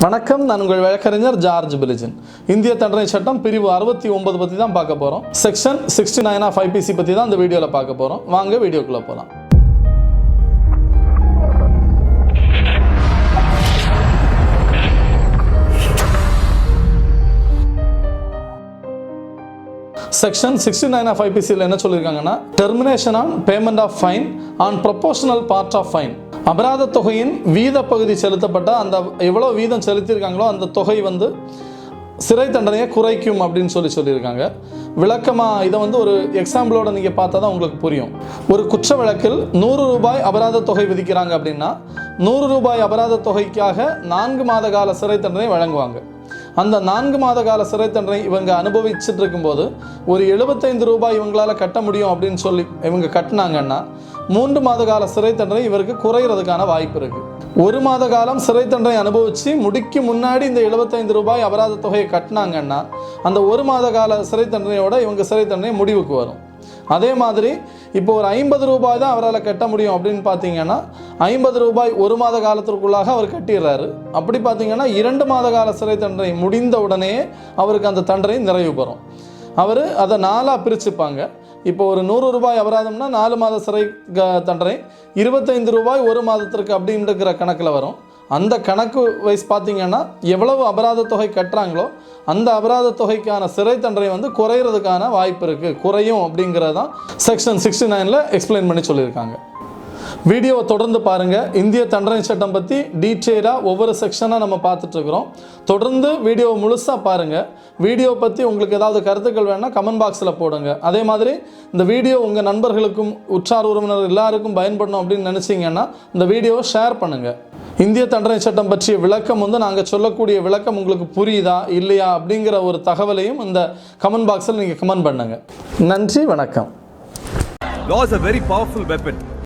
வணக்கம் நான் உங்கள் வழக்கறிஞர் ஜார்ஜ் பிலிஜன். இந்திய தண்டனை சட்டம் பிரிவு அறுபத்தி ஒன்பது பற்றி தான் பார்க்க போகிறோம் section sixty nine of IPC பற்றி தான் இந்த வீடியோவில் பார்க்க போகிறோம் வாங்க வீடியோக்குள்ளே போகலாம் செக்ஷன் சிக்ஸ்டி நைன் ஆஃப் ஐபிசியில் என்ன சொல்லியிருக்காங்கன்னா termination on payment of fine on proportional part of fine அபராத தொகையின் வீத பகுதி செலுத்தப்பட்ட அந்த எவ்வளோ வீதம் செலுத்தியிருக்காங்களோ அந்த தொகை வந்து சிறை தண்டனையை குறைக்கும் அப்படின்னு சொல்லி சொல்லியிருக்காங்க. விளக்கமாக இதை வந்து ஒரு எக்ஸாம்பிளோட நீங்கள் பார்த்தா தான் உங்களுக்கு புரியும். ஒரு குற்ற வழக்கில் நூறு ரூபாய் அபராத தொகை விதிக்கிறாங்க அப்படின்னா நூறு ரூபாய் அபராத தொகைக்காக நான்கு மாத கால சிறை தண்டனை வழங்குவாங்க. அந்த நான்கு மாத கால சிறை தண்டனை இவங்க அனுபவிச்சுட்டு இருக்கும்போது ஒரு எழுபத்தைந்து ரூபாய் இவங்களால கட்ட முடியும் அப்படின்னு சொல்லி இவங்க கட்டினாங்கன்னா மூன்று மாத கால சிறை தண்டனை இவருக்கு குறையிறதுக்கான வாய்ப்பு இருக்கு. ஒரு மாத காலம் சிறை தண்டனை அனுபவிச்சு முடிக்கு முன்னாடி இந்த எழுபத்தைந்து ரூபாய் அபராத தொகையை கட்டினாங்கன்னா அந்த ஒரு மாத கால சிறை தண்டனையோட இவங்க சிறை தண்டனை முடிவுக்கு வரும். அதே மாதிரி இப்போ ஒரு ஐம்பது ரூபாய் தான் அவரால் கட்ட முடியும் அப்படின்னு பார்த்தீங்கன்னா ஐம்பது ரூபாய் ஒரு மாத காலத்திற்குள்ளாக அவர் கட்டிடுறாரு. அப்படி பார்த்தீங்கன்னா இரண்டு மாத கால சிறை தண்டனை முடிந்த உடனே அவருக்கு அந்த தண்டனை நிறைவு பெறும். அவர் அதை நாலாக பிரிச்சுப்பாங்க. இப்போ ஒரு நூறு ரூபாய் அபராதம்னா நாலு மாத சிறை க- தண்டனை இருபத்தைந்து ரூபாய் ஒரு மாதத்திற்கு அப்படின்ற கணக்கில் வரும். அந்த கணக்கு வைஸ் பார்த்திங்கன்னா எவ்வளவு அபராத தொகை கட்டுறாங்களோ அந்த அபராத தொகைக்கான சிறை தண்டனை வந்து குறையிறதுக்கான வாய்ப்பு இருக்குது குறையும் அப்படிங்கிறது தான் செக்ஷன் சிக்ஸ்டி நைனில் எக்ஸ்பிளைன் பண்ணி சொல்லியிருக்காங்க. வீடியோவை தொடர்ந்து பாருங்கள் இந்திய தண்டனை சட்டம் பற்றி டீட்டெயிலாக ஒவ்வொரு செக்ஷனாக நம்ம பார்த்துட்ருக்குறோம் தொடர்ந்து வீடியோவை முழுசாக பாருங்கள் வீடியோ பற்றி உங்களுக்கு ஏதாவது கருத்துக்கள் வேணால் கமெண்ட் பாக்ஸில் போடுங்க. அதே மாதிரி இந்த வீடியோ உங்கள் நண்பர்களுக்கும் உற்றார் உறவினர் எல்லாருக்கும் பயன்படணும் அப்படின்னு நினச்சிங்கன்னா இந்த வீடியோவை ஷேர் பண்ணுங்கள் இந்திய தண்டனை சட்டம் பற்றிய விளக்கம் வந்து நாங்கள் சொல்லக்கூடிய விளக்கம் உங்களுக்கு புரியுதா இல்லையா அப்படிங்கிற ஒரு தகவலையும் இந்த கமெண்ட் பாக்ஸில் நீங்கள் கமெண்ட் பண்ணுங்கள் நன்றி வணக்கம் Law is a very powerful weapon.